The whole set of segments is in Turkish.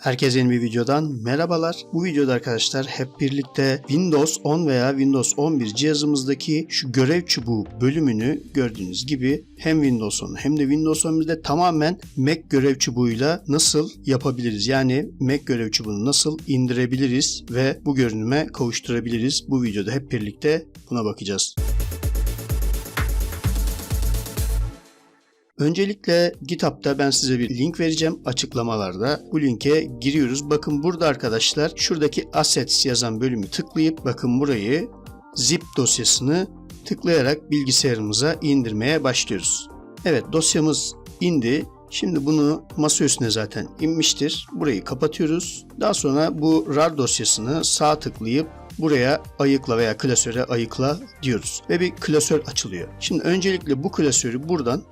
Herkese yeni bir videodan merhabalar. Bu videoda arkadaşlar hep birlikte Windows 10 veya Windows 11 cihazımızdaki şu görev çubuğu bölümünü gördüğünüz gibi hem Windows 10 hem de Windows 11'de tamamen Mac görev çubuğuyla nasıl yapabiliriz? Yani Mac görev çubuğunu nasıl indirebiliriz ve bu görünüme kavuşturabiliriz? Bu videoda hep birlikte buna bakacağız. Öncelikle GitHub'da ben size bir link vereceğim açıklamalarda. Bu linke giriyoruz. Bakın burada arkadaşlar şuradaki assets yazan bölümü tıklayıp bakın burayı zip dosyasını tıklayarak bilgisayarımıza indirmeye başlıyoruz. Evet dosyamız indi. Şimdi bunu masa üstüne zaten inmiştir. Burayı kapatıyoruz. Daha sonra bu RAR dosyasını sağ tıklayıp buraya ayıkla veya klasöre ayıkla diyoruz. Ve bir klasör açılıyor. Şimdi öncelikle bu klasörü buradan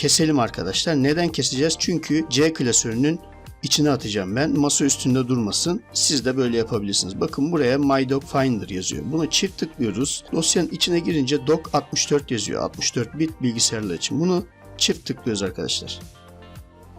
keselim arkadaşlar. Neden keseceğiz? Çünkü C klasörünün içine atacağım ben. Masa üstünde durmasın. Siz de böyle yapabilirsiniz. Bakın buraya MyDoc Finder yazıyor. Bunu çift tıklıyoruz. Dosyanın içine girince Doc 64 yazıyor. 64 bit bilgisayarlar için. Bunu çift tıklıyoruz arkadaşlar.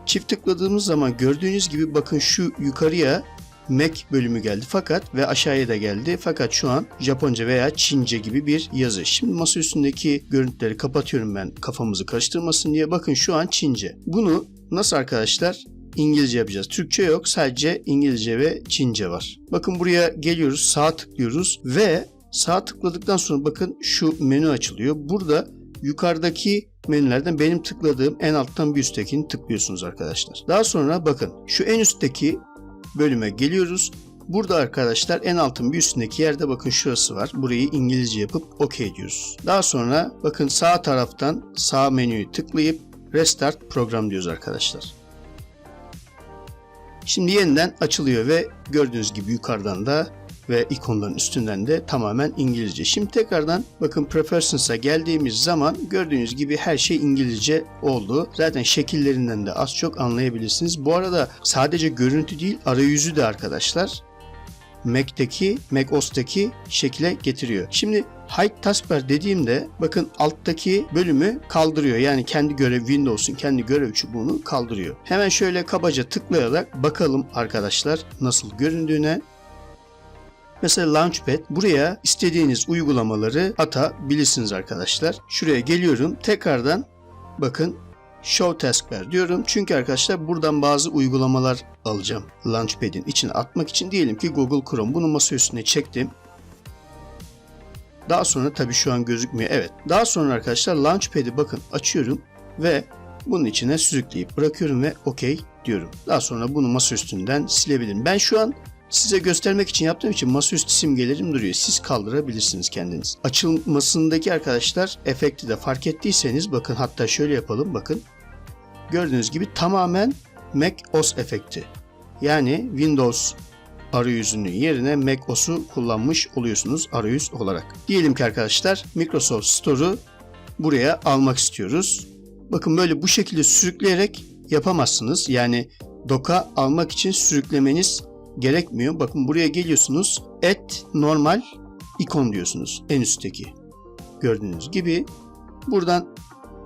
Çift tıkladığımız zaman gördüğünüz gibi bakın şu yukarıya Mac bölümü geldi fakat ve aşağıya da geldi fakat şu an Japonca veya Çince gibi bir yazı. Şimdi masa üstündeki görüntüleri kapatıyorum ben kafamızı karıştırmasın diye. Bakın şu an Çince. Bunu nasıl arkadaşlar? İngilizce yapacağız. Türkçe yok. Sadece İngilizce ve Çince var. Bakın buraya geliyoruz. Sağ tıklıyoruz ve sağ tıkladıktan sonra bakın şu menü açılıyor. Burada yukarıdaki menülerden benim tıkladığım en alttan bir üsttekini tıklıyorsunuz arkadaşlar. Daha sonra bakın şu en üstteki bölüme geliyoruz. Burada arkadaşlar en altın bir üstündeki yerde bakın şurası var. Burayı İngilizce yapıp OK diyoruz. Daha sonra bakın sağ taraftan sağ menüyü tıklayıp Restart program diyoruz arkadaşlar. Şimdi yeniden açılıyor ve gördüğünüz gibi yukarıdan da ve ikonların üstünden de tamamen İngilizce. Şimdi tekrardan bakın Preferences'a geldiğimiz zaman gördüğünüz gibi her şey İngilizce oldu. Zaten şekillerinden de az çok anlayabilirsiniz. Bu arada sadece görüntü değil arayüzü de arkadaşlar Mac'teki, Mac OS'taki şekile getiriyor. Şimdi Hide Taskbar dediğimde bakın alttaki bölümü kaldırıyor. Yani kendi görev Windows'un kendi görev çubuğunu kaldırıyor. Hemen şöyle kabaca tıklayarak bakalım arkadaşlar nasıl göründüğüne. Mesela Launchpad buraya istediğiniz uygulamaları atabilirsiniz arkadaşlar. Şuraya geliyorum. Tekrardan bakın Show Taskbar diyorum. Çünkü arkadaşlar buradan bazı uygulamalar alacağım. Launchpad'in içine atmak için diyelim ki Google Chrome. Bunu masa üstüne çektim. Daha sonra tabii şu an gözükmüyor. Evet. Daha sonra arkadaşlar Launchpad'i bakın açıyorum ve bunun içine sürükleyip bırakıyorum ve OK diyorum. Daha sonra bunu masa silebilirim. Ben şu an Size göstermek için yaptığım için masaüstü simgelerim duruyor. Siz kaldırabilirsiniz kendiniz. Açılmasındaki arkadaşlar efekti de fark ettiyseniz bakın hatta şöyle yapalım bakın. Gördüğünüz gibi tamamen Mac OS efekti. Yani Windows arayüzünün yerine Mac OS'u kullanmış oluyorsunuz arayüz olarak. Diyelim ki arkadaşlar Microsoft Store'u buraya almak istiyoruz. Bakın böyle bu şekilde sürükleyerek yapamazsınız. Yani doka almak için sürüklemeniz gerekmiyor. Bakın buraya geliyorsunuz. Et normal ikon diyorsunuz en üstteki. Gördüğünüz gibi buradan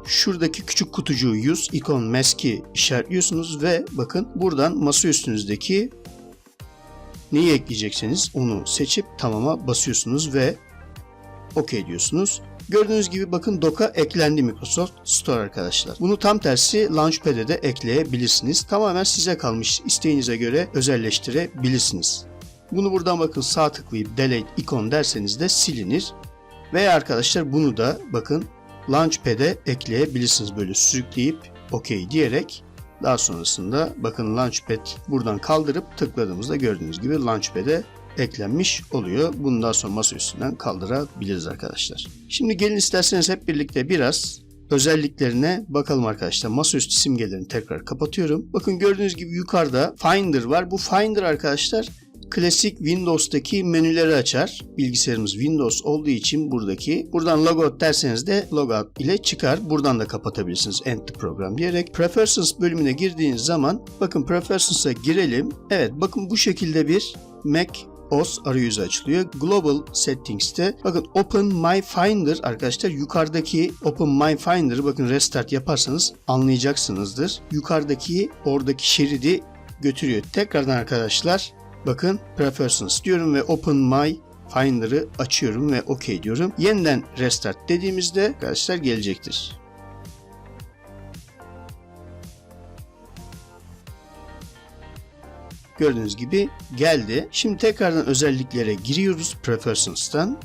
şuradaki küçük kutucuğu use ikon mask'i işaretliyorsunuz ve bakın buradan masa üstünüzdeki neyi ekleyecekseniz onu seçip tamama basıyorsunuz ve OK diyorsunuz. Gördüğünüz gibi bakın Dock'a eklendi Microsoft Store arkadaşlar. Bunu tam tersi Launchpad'e de ekleyebilirsiniz. Tamamen size kalmış isteğinize göre özelleştirebilirsiniz. Bunu buradan bakın sağ tıklayıp delete ikon derseniz de silinir. Veya arkadaşlar bunu da bakın Launchpad'e ekleyebilirsiniz böyle sürükleyip OK diyerek daha sonrasında bakın Launchpad buradan kaldırıp tıkladığımızda gördüğünüz gibi Launchpad'e eklenmiş oluyor. Bunu daha sonra masa üstünden kaldırabiliriz arkadaşlar. Şimdi gelin isterseniz hep birlikte biraz özelliklerine bakalım arkadaşlar. Masaüstü simgelerini tekrar kapatıyorum. Bakın gördüğünüz gibi yukarıda Finder var. Bu Finder arkadaşlar klasik Windows'taki menüleri açar. Bilgisayarımız Windows olduğu için buradaki. Buradan logout derseniz de logout ile çıkar. Buradan da kapatabilirsiniz end program diyerek. Preferences bölümüne girdiğiniz zaman bakın Preferences'a girelim. Evet bakın bu şekilde bir Mac OS arayüzü açılıyor. Global Settings'te bakın Open My Finder arkadaşlar yukarıdaki Open My Finder'ı bakın restart yaparsanız anlayacaksınızdır. Yukarıdaki oradaki şeridi götürüyor. Tekrardan arkadaşlar bakın Preferences diyorum ve Open My Finder'ı açıyorum ve OK diyorum. Yeniden Restart dediğimizde arkadaşlar gelecektir. Gördüğünüz gibi geldi. Şimdi tekrardan özelliklere giriyoruz Preferences'tan.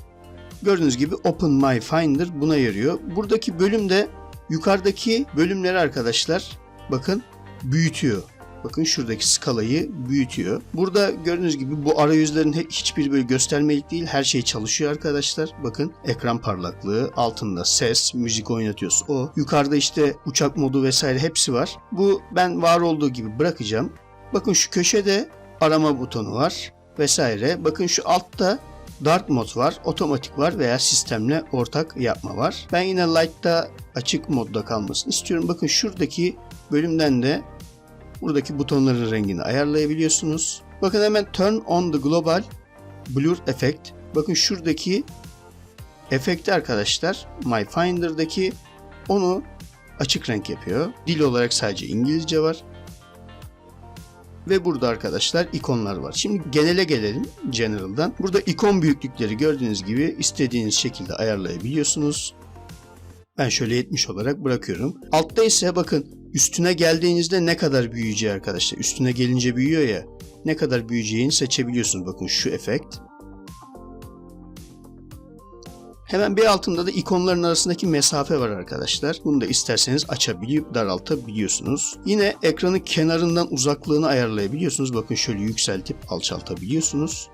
Gördüğünüz gibi Open My Finder buna yarıyor. Buradaki bölümde yukarıdaki bölümleri arkadaşlar bakın büyütüyor. Bakın şuradaki skalayı büyütüyor. Burada gördüğünüz gibi bu arayüzlerin hiçbir böyle göstermelik değil. Her şey çalışıyor arkadaşlar. Bakın ekran parlaklığı, altında ses, müzik oynatıyoruz o. Yukarıda işte uçak modu vesaire hepsi var. Bu ben var olduğu gibi bırakacağım. Bakın şu köşede arama butonu var vesaire. Bakın şu altta Dark mod var, otomatik var veya sistemle ortak yapma var. Ben yine Light'ta açık modda kalmasını istiyorum. Bakın şuradaki bölümden de buradaki butonların rengini ayarlayabiliyorsunuz. Bakın hemen Turn on the Global Blur Effect. Bakın şuradaki efekti arkadaşlar My Finder'daki onu açık renk yapıyor. Dil olarak sadece İngilizce var. Ve burada arkadaşlar ikonlar var. Şimdi genele gelelim General'dan. Burada ikon büyüklükleri gördüğünüz gibi istediğiniz şekilde ayarlayabiliyorsunuz. Ben şöyle 70 olarak bırakıyorum. Altta ise bakın üstüne geldiğinizde ne kadar büyüyeceği arkadaşlar. Üstüne gelince büyüyor ya. Ne kadar büyüyeceğini seçebiliyorsunuz. Bakın şu efekt. Hemen bir altında da ikonların arasındaki mesafe var arkadaşlar. Bunu da isterseniz açabilip daraltabiliyorsunuz. Yine ekranın kenarından uzaklığını ayarlayabiliyorsunuz. Bakın şöyle yükseltip alçaltabiliyorsunuz.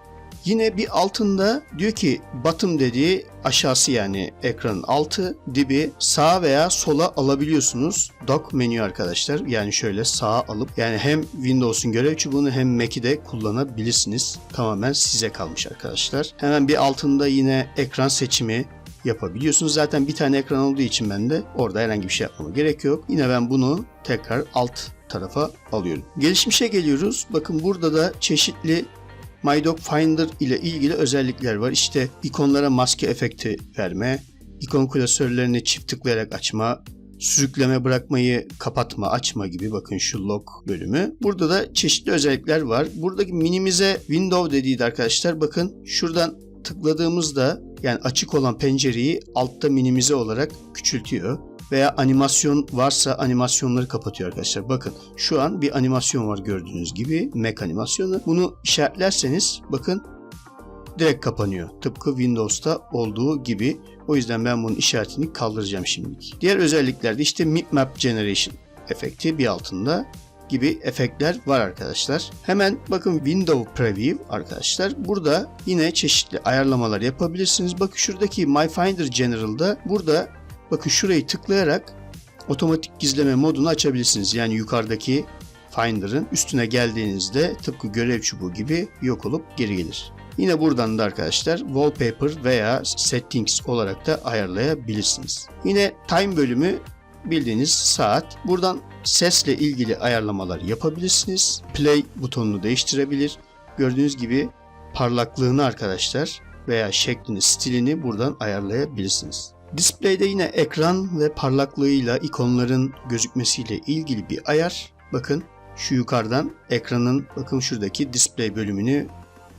Yine bir altında diyor ki bottom dediği aşağısı yani ekranın altı, dibi sağa veya sola alabiliyorsunuz. Dock menü arkadaşlar. Yani şöyle sağa alıp yani hem Windows'un görev çubuğunu hem Mac'i de kullanabilirsiniz. Tamamen size kalmış arkadaşlar. Hemen bir altında yine ekran seçimi yapabiliyorsunuz. Zaten bir tane ekran olduğu için ben de orada herhangi bir şey yapmama gerek yok. Yine ben bunu tekrar alt tarafa alıyorum. Gelişmişe geliyoruz. Bakın burada da çeşitli MyDoc Finder ile ilgili özellikler var. İşte ikonlara maske efekti verme, ikon klasörlerini çift tıklayarak açma, sürükleme bırakmayı kapatma, açma gibi bakın şu lock bölümü. Burada da çeşitli özellikler var. Buradaki minimize window dediği de arkadaşlar bakın şuradan tıkladığımızda yani açık olan pencereyi altta minimize olarak küçültüyor veya animasyon varsa animasyonları kapatıyor arkadaşlar. Bakın şu an bir animasyon var gördüğünüz gibi Mac animasyonu. Bunu işaretlerseniz bakın direkt kapanıyor. Tıpkı Windows'ta olduğu gibi. O yüzden ben bunun işaretini kaldıracağım şimdilik. Diğer özelliklerde işte Map Generation efekti bir altında gibi efektler var arkadaşlar. Hemen bakın Window Preview arkadaşlar. Burada yine çeşitli ayarlamalar yapabilirsiniz. Bakın şuradaki My Finder General'da burada bakın şurayı tıklayarak otomatik gizleme modunu açabilirsiniz. Yani yukarıdaki Finder'ın üstüne geldiğinizde tıpkı görev çubuğu gibi yok olup geri gelir. Yine buradan da arkadaşlar Wallpaper veya Settings olarak da ayarlayabilirsiniz. Yine Time bölümü bildiğiniz saat. Buradan sesle ilgili ayarlamalar yapabilirsiniz. Play butonunu değiştirebilir. Gördüğünüz gibi parlaklığını arkadaşlar veya şeklini, stilini buradan ayarlayabilirsiniz. Display'de yine ekran ve parlaklığıyla ikonların gözükmesiyle ilgili bir ayar. Bakın şu yukarıdan ekranın bakın şuradaki display bölümünü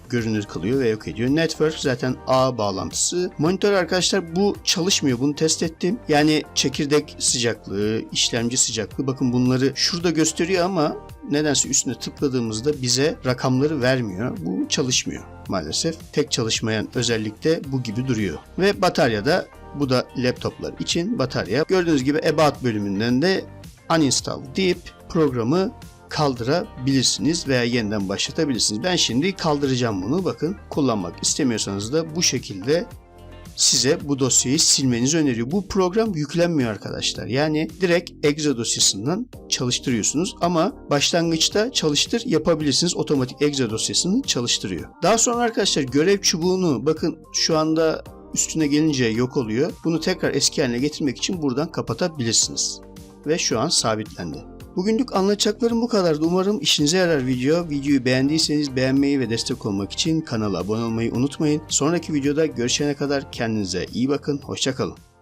görünür kılıyor ve yok ediyor. Network zaten ağ bağlantısı. Monitör arkadaşlar bu çalışmıyor. Bunu test ettim. Yani çekirdek sıcaklığı, işlemci sıcaklığı bakın bunları şurada gösteriyor ama nedense üstüne tıkladığımızda bize rakamları vermiyor. Bu çalışmıyor maalesef. Tek çalışmayan özellik de bu gibi duruyor. Ve bataryada bu da laptoplar için batarya. Gördüğünüz gibi About bölümünden de uninstall deyip programı kaldırabilirsiniz veya yeniden başlatabilirsiniz. Ben şimdi kaldıracağım bunu. Bakın kullanmak istemiyorsanız da bu şekilde size bu dosyayı silmenizi öneriyor. Bu program yüklenmiyor arkadaşlar. Yani direkt exe dosyasından çalıştırıyorsunuz ama başlangıçta çalıştır yapabilirsiniz. Otomatik exe dosyasını çalıştırıyor. Daha sonra arkadaşlar görev çubuğunu bakın şu anda üstüne gelince yok oluyor. Bunu tekrar eski haline getirmek için buradan kapatabilirsiniz. Ve şu an sabitlendi. Bugünlük anlatacaklarım bu kadardı. Umarım işinize yarar video. Videoyu beğendiyseniz beğenmeyi ve destek olmak için kanala abone olmayı unutmayın. Sonraki videoda görüşene kadar kendinize iyi bakın. Hoşçakalın.